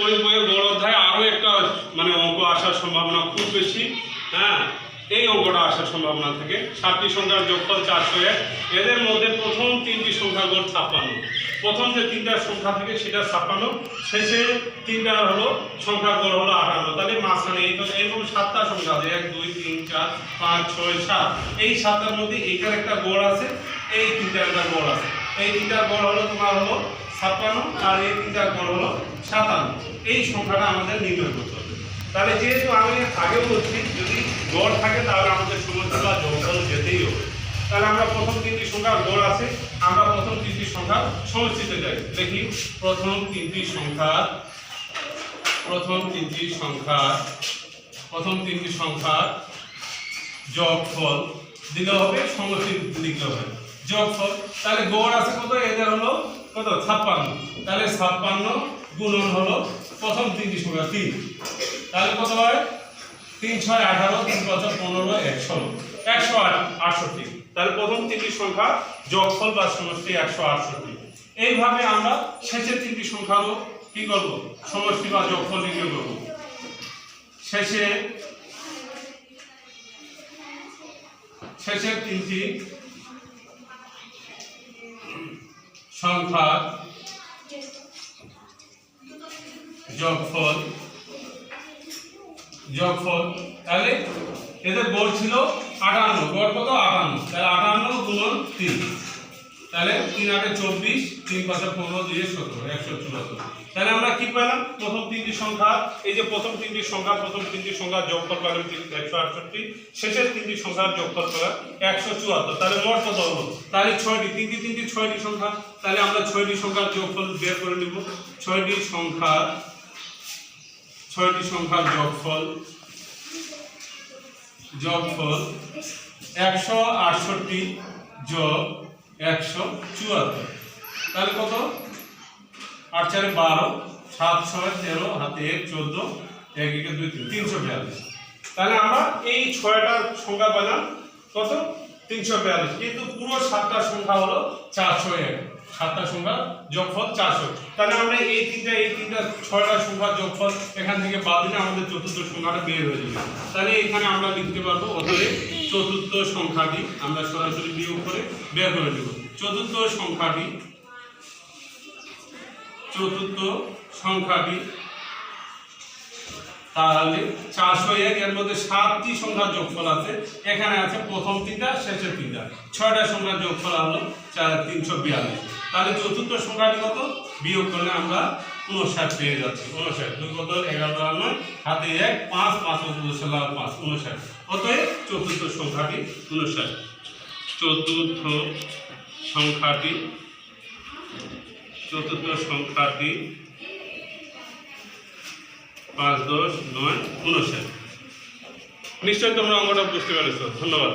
গণিত বইয়ের বড় অধ্যায় আরও একটা মানে অঙ্ক আসার সম্ভাবনা খুব বেশি। হ্যাঁ এই অঙ্কটা আসার সম্ভাবনা থাকে। সাতটি সংখ্যার যোগফল চারশো এক। এদের মধ্যে প্রথম তিনটি সংখ্যা গড় ছাপ্পান্ন। প্রথম যে তিনটা সংখ্যা থাকে সেটা ছাপ্পান্ন। শেষে তিনটা হলো সংখ্যা গড় হলো আটান্ন। তাহলে মাঝখানে এই এরকম সাতটা সংখ্যা আছে। এক, দুই, তিন, চার, পাঁচ, ছয়, সাত। এই সাতটার মধ্যে এইটার একটা গড় আছে, এই তিনটার একটা গড় আছে। এই তিনটার গড় হলো তোমার হলো ছাপ্পান্ন, আর এই তিনটার গড় হলো সাতান্ন। এই সংখ্যাটা আমাদের নির্ণয় করতে হবে। তাহলে যেহেতু আমি আগেও বলছি, যদি গড় থাকে তাহলে আমাদের সমস্যা বা যোগফল যেতেই হবে। তাহলে আমরা প্রথম তিনটি সংখ্যার গড় আছে, আমরা প্রথম তিনটি সংখ্যার সমষ্টিতে যাই দেখি, প্রথম তিনটি সংখ্যা, প্রথম তিনটি সংখ্যা, প্রথম তিনটি সংখ্যার যোগফল দিলে হবে সমষ্টি লিখতে হবে। যোগফল তাহলে গড় আছে কত এদের হলো কত? ছাপ্পান্ন। তাহলে ছাপ্পান্ন গুণন হলো প্রথম তিনটি সংখ্যা তিন। তাহলে কত হয়? তিন ছয় আঠারো, তিন পাঁচ পনেরো একশো একশো আট, আটষট্টি। তাহলে প্রথম তিনটি সংখ্যা যোগফল বা সমষ্টি একশো আটষট্টি। এইভাবে আমরা শেষের তিনটি সংখ্যারও কি করব? সমষ্টি বা যোগফল নির্ণয় করব। শেষে শেষের তিনটি সংখ্যা যোগফল যোগফল, তাহলে এদের গড় ছিল আটান্ন, গড় কত? আটান্ন। তাহলে আটান্ন গুণন তিন। তাহলে তিন আটে চব্বিশ, তিন পাঁচে পনেরো দিয়ে সতেরো, একশো চুয়াত্তর তাহলে আমরা কি পেলাম? প্রথম তিনটি সংখ্যা, এই যে প্রথম তিনটি সংখ্যা, প্রথম তিনটি সংখ্যা যোগফল পেলাম একশো আটষট্টি, শেষের তিনটি সংখ্যার যোগফল পেলাম একশো চুয়াত্তর। তাহলে মোট কত হলো? তাহলে ছয়টি, তিনটি তিনটি, ছয়টি সংখ্যা। তাহলে আমরা ছয়টি সংখ্যার যোগফল বের করে নিব। ছয়টি সংখ্যা ছয়টি সংখ্যার যোগফল যোগফল একশো আটষট্টি যোগ একশো চুয়াত্তর। তাহলে কত? আট চারে বারো, সাত ছয় তেরো, হাতে এক, চোদ্দ, এক, একে দুই তিনশো বিয়াল্লিশ। তাহলে আমরা এই ছয়টা সংখ্যা পেলাম। কত? তিনশো বিয়াল্লিশ। কিন্তু পুরো সাতটা সংখ্যা হলো চারশো এক। সাতটা সংখ্যা যোগফল চারশো। তাহলে আমরা এই তিনটা এই তিনটা ছয়টা সংখ্যা যোগফল এখান থেকে বাদ দিলে আমাদের চতুর্থ সংখ্যাটা বের হয়ে যাবে। তাহলে এখানে আমরা লিখতে পারব অতএব চতুর্থ সংখ্যাটি আমরা সরাসরি বিয়োগ করে বের করে দেব চতুর্থ সংখ্যাটি চতুর্থ সংখ্যাটি তাহলে চারশো এক, এর মধ্যে সাতটি সংখ্যার যোগফল আছে। এখানে আছে প্রথম তিনটা, শেষের তিনটা। ছয়টা সংখ্যার যোগফল হলো চার, তিনশো বিয়াল্লিশ। তাহলে চতুর্থ সংখ্যাটি কত? বিয়োগ করলে আমরা উনষাট পেয়ে যাচ্ছি। উনষাট দুই কত? এগারো নয়। হাতে এক, পাঁচ পাঁচ ষোলো পাঁচ উনষাট অতএব চতুর্থ সংখ্যাটি উনষাট চতুর্থ সংখ্যাটি চতুর্থ সংখ্যাটি পাঁচ দশ নয় উনষাট। নিশ্চয়ই তোমরা অঙ্গটা বুঝতে পেরেছ। ধন্যবাদ।